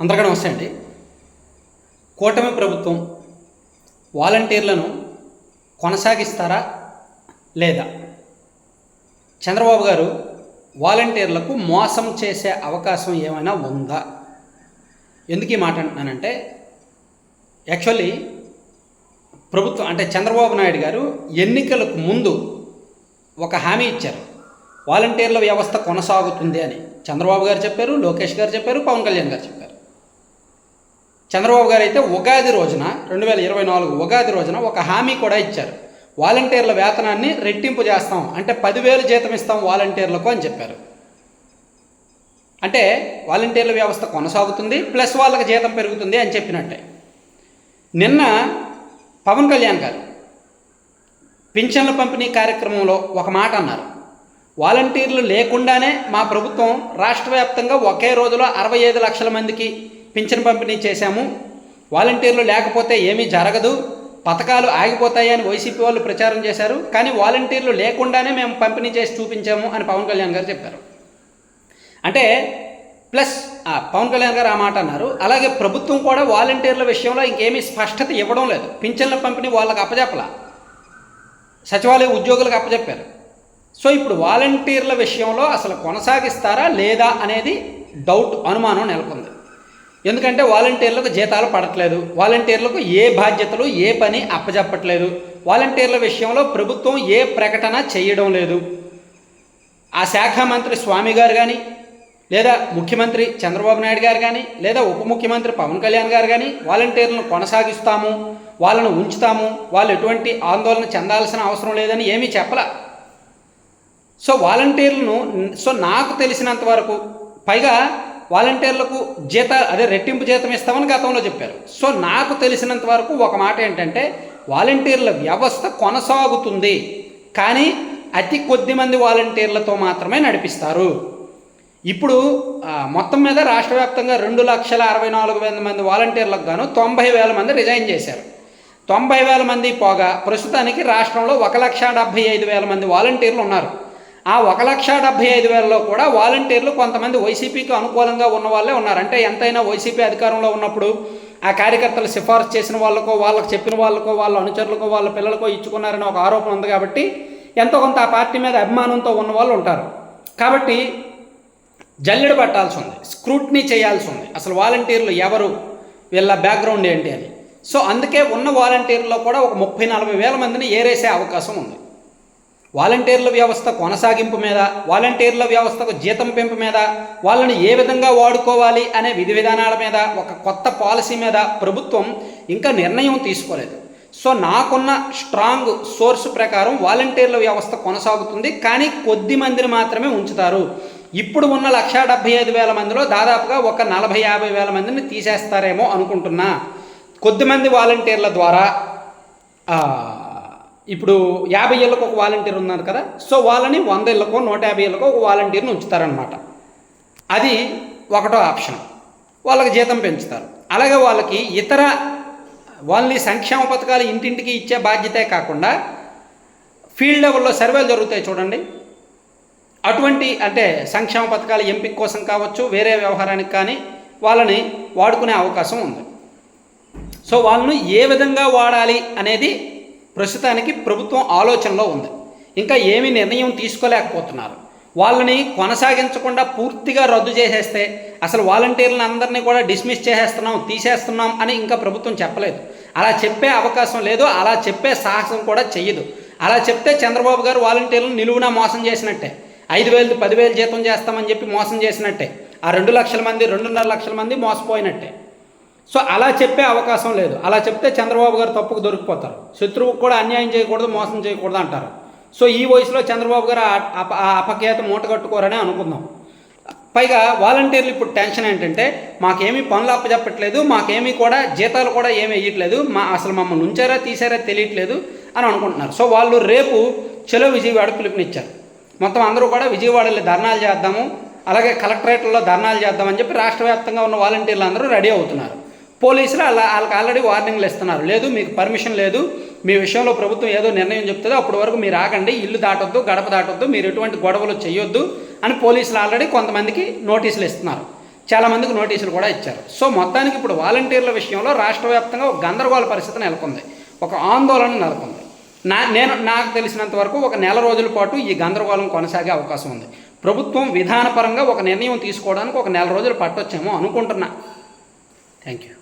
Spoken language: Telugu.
అందరికీ నమస్తే అండి. కూటమి ప్రభుత్వం వాలంటీర్లను కొనసాగిస్తారా లేదా? చంద్రబాబు గారు వాలంటీర్లకు మోసం చేసే అవకాశం ఏమైనా ఉందా? ఎందుకు ఈ మాట అంటున్నానంటే యాక్చువల్లీ ప్రభుత్వం అంటే చంద్రబాబు నాయుడు గారు ఎన్నికలకు ముందు ఒక హామీ ఇచ్చారు. వాలంటీర్ల వ్యవస్థ కొనసాగుతుంది అని చంద్రబాబు గారు చెప్పారు లోకేష్ గారు చెప్పారు పవన్ కళ్యాణ్ గారు చెప్పారు. చంద్రబాబు గారు అయితే ఉగాది రోజున రెండు వేల ఇరవై నాలుగు ఉగాది రోజున ఒక హామీ కూడా ఇచ్చారు. వాలంటీర్ల వేతనాన్ని రెట్టింపు చేస్తాం అంటే పదివేలు జీతం ఇస్తాం వాలంటీర్లకు అని చెప్పారు. అంటే వాలంటీర్ల వ్యవస్థ కొనసాగుతుంది ప్లస్ వాళ్ళకి జీతం పెరుగుతుంది అని చెప్పినట్టే. నిన్న పవన్ కళ్యాణ్ గారు పింఛన్ల పంపిణీ కార్యక్రమంలో ఒక మాట అన్నారు. వాలంటీర్లు లేకుండానే మా ప్రభుత్వం రాష్ట్ర వ్యాప్తంగా ఒకే రోజులో అరవై ఐదు లక్షల మందికి పింఛన్ పంపిణీ చేశాము. వాలంటీర్లు లేకపోతే ఏమీ జరగదు. పథకాలు ఆగిపోతాయని వైసీపీ వాళ్ళు ప్రచారం చేశారు. కానీ వాలంటీర్లు లేకుండానే మేము పంపిణీ చేసి చూపించాము అని పవన్ కళ్యాణ్ గారు చెప్పారు. అంటే ప్లస్ ఆ, పవన్ కళ్యాణ్ గారు ఆ మాట అన్నారు. అలాగే ప్రభుత్వం కూడా వాలంటీర్ల విషయంలో ఇంకేమీ స్పష్టత ఇవ్వడం లేదు. పింఛన్ల పంపిణీ వాళ్ళకి అప్పజెప్పల. సచివాలయ ఉద్యోగులకు అప్పజెప్పారు. సో ఇప్పుడు వాలంటీర్ల విషయంలో అసలు కొనసాగిస్తారా లేదా అనేది డౌట్ అనుమానం నెలకొంది. ఎందుకంటే వాలంటీర్లకు జీతాలు పడట్లేదు. వాలంటీర్లకు ఏ బాధ్యతలు ఏ పని అప్పజెప్పట్లేదు. వాలంటీర్ల విషయంలో ప్రభుత్వం ఏ ప్రకటన చేయడం లేదు. ఆ శాఖ మంత్రి స్వామి గారు కానీ లేదా ముఖ్యమంత్రి చంద్రబాబు నాయుడు గారు కానీ లేదా ఉప ముఖ్యమంత్రి పవన్ కళ్యాణ్ గారు కానీ వాలంటీర్లను కొనసాగిస్తాము వాళ్ళను ఉంచుతాము వాళ్ళు ఎటువంటి ఆందోళన చెందాల్సిన అవసరం లేదని ఏమీ చెప్పలా. సో వాలంటీర్లను సో నాకు తెలిసినంత వరకు పైగా వాలంటీర్లకు జీత అదే రెట్టింపు జీతం ఇస్తామని గతంలో చెప్పారు. సో నాకు తెలిసినంత వరకు ఒక మాట ఏంటంటే వాలంటీర్ల వ్యవస్థ కొనసాగుతుంది కానీ అతి కొద్ది మంది వాలంటీర్లతో మాత్రమే నడిపిస్తారు. ఇప్పుడు మొత్తం మీద రాష్ట్ర వ్యాప్తంగా రెండు లక్షల అరవై నాలుగు వేల మంది వాలంటీర్లకు గాను తొంభై వేల మంది రిజైన్ చేశారు. తొంభై వేల మంది పోగా ప్రస్తుతానికి రాష్ట్రంలో ఒక లక్ష డెబ్భై ఐదు వేల మంది వాలంటీర్లు ఉన్నారు. ఆ ఒక లక్ష డెబ్బై ఐదు వేలలో కూడా వాలంటీర్లు కొంతమంది వైసీపీకి అనుకూలంగా ఉన్న వాళ్ళే ఉన్నారు. అంటే ఎంతైనా వైసీపీ అధికారంలో ఉన్నప్పుడు ఆ కార్యకర్తలు సిఫార్సు చేసిన వాళ్ళకో వాళ్ళకి చెప్పిన వాళ్ళకో వాళ్ళ అనుచరులకో వాళ్ళ పిల్లలకో ఇచ్చుకున్నారని ఒక ఆరోపణ ఉంది కాబట్టి ఎంతో కొంత ఆ పార్టీ మీద అభిమానంతో ఉన్న వాళ్ళు ఉంటారు. కాబట్టి జల్లెడ పట్టాల్సి ఉంది స్క్రూట్నీ చేయాల్సి ఉంది. అసలు వాలంటీర్లు ఎవరు? వీళ్ళ బ్యాక్గ్రౌండ్ ఏంటి అని. సో అందుకే ఉన్న వాలంటీర్లో కూడా ఒక ముప్పై నలభై వేల మందిని ఏరేసే అవకాశం ఉంది. వాలంటీర్ల వ్యవస్థ కొనసాగింపు మీద వాలంటీర్ల వ్యవస్థకు జీతం పెంపు మీద వాళ్ళని ఏ విధంగా వాడుకోవాలి అనే విధి విధానాల మీద ఒక కొత్త పాలసీ మీద ప్రభుత్వం ఇంకా నిర్ణయం తీసుకోలేదు. సో నాకున్న స్ట్రాంగ్ సోర్స్ ప్రకారం వాలంటీర్ల వ్యవస్థ కొనసాగుతుంది కానీ కొద్ది మందిని మాత్రమే ఉంచుతారు. ఇప్పుడు ఉన్న లక్షా డెబ్భై ఐదు వేల మందిలో దాదాపుగా ఒక నలభై యాభై వేల మందిని తీసేస్తారేమో అనుకుంటున్నా. కొద్దిమంది వాలంటీర్ల ద్వారా ఇప్పుడు యాభై ఏళ్ళకు ఒక వాలంటీర్ ఉన్నారు కదా సో వాళ్ళని వంద ఏళ్ళకో నూట యాభై ఏళ్ళకో ఒక వాలంటీర్ని ఉంచుతారనమాట అది ఒకటో ఆప్షన్. వాళ్ళకి జీతం పెంచుతారు. అలాగే వాళ్ళకి ఇతర వాళ్ళని సంక్షేమ పథకాలు ఇంటింటికి ఇచ్చే బాధ్యతే కాకుండా ఫీల్డ్ లెవెల్లో సర్వేలు జరుగుతాయి చూడండి. అటువంటి అంటే సంక్షేమ పథకాల ఎంపిక కోసం కావచ్చు వేరే వ్యవహారానికి కానీ వాళ్ళని వాడుకునే అవకాశం ఉంది. సో వాళ్ళను ఏ విధంగా వాడాలి అనేది ప్రస్తుతానికి ప్రభుత్వం ఆలోచనలో ఉంది. ఇంకా ఏమీ నిర్ణయం తీసుకోలేకపోతున్నారు. వాళ్ళని కొనసాగించకుండా పూర్తిగా రద్దు చేసేస్తే అసలు వాలంటీర్లను అందరినీ కూడా డిస్మిస్ చేసేస్తున్నాం తీసేస్తున్నాం అని ఇంకా ప్రభుత్వం చెప్పలేదు. అలా చెప్పే అవకాశం లేదు అలా చెప్పే సాహసం కూడా చెయ్యదు. అలా చెప్తే చంద్రబాబు గారు వాలంటీర్లను నిలువునా మోసం చేసినట్టే. ఐదు వేలు పదివేలు జీతం చేస్తామని చెప్పి మోసం చేసినట్టే. ఆ రెండు లక్షల మంది రెండున్నర లక్షల మంది మోసపోయినట్టే. సో అలా చెప్పే అవకాశం లేదు. అలా చెప్తే చంద్రబాబు గారు తప్పుకు దొరికిపోతారు. శత్రువుకు కూడా అన్యాయం చేయకూడదు మోసం చేయకూడదు అంటారు. సో ఈ వయసులో చంద్రబాబు గారు ఆ అపఖ్యాత మూట కట్టుకోరని అనుకుందాం. పైగా వాలంటీర్లు ఇప్పుడు టెన్షన్ ఏంటంటే మాకేమీ పనులు అప్పచెప్పట్లేదు మాకేమీ కూడా జీతాలు కూడా ఏమి వేయట్లేదు మా అసలు మమ్మల్ని ఉంచారా తీసారా తెలియట్లేదు అని అనుకుంటున్నారు. సో వాళ్ళు రేపు చెలో విజయవాడ పిలుపునిచ్చారు. మొత్తం అందరూ కూడా విజయవాడలో ధర్నాలు చేద్దాము అలాగే కలెక్టరేట్లలో ధర్నాలు చేద్దామని చెప్పి రాష్ట్ర వ్యాప్తంగా ఉన్న వాలంటీర్లు అందరూ రెడీ అవుతున్నారు. పోలీసులు అలా వాళ్ళకి ఆల్రెడీ వార్నింగ్లు ఇస్తున్నారు. లేదు మీకు పర్మిషన్ లేదు మీ విషయంలో ప్రభుత్వం ఏదో నిర్ణయం చెప్తుందో అప్పటి వరకు మీరు ఆగండి ఇల్లు దాటొద్దు గడప దాటొద్దు మీరు ఎటువంటి గొడవలు చేయొద్దు అని పోలీసులు ఆల్రెడీ కొంతమందికి నోటీసులు ఇస్తున్నారు. చాలామందికి నోటీసులు కూడా ఇచ్చారు. సో మొత్తానికి ఇప్పుడు వాలంటీర్ల విషయంలో రాష్ట్ర వ్యాప్తంగా ఒక గందరగోళ పరిస్థితి నెలకొంది. ఒక ఆందోళన నెలకొంది. నా నేను నాకు తెలిసినంత వరకు ఒక నెల రోజుల పాటు ఈ గందరగోళం కొనసాగే అవకాశం ఉంది. ప్రభుత్వం విధానపరంగా ఒక నిర్ణయం తీసుకోవడానికి ఒక నెల రోజులు పట్టొచ్చేమో అనుకుంటున్నా. Thank you.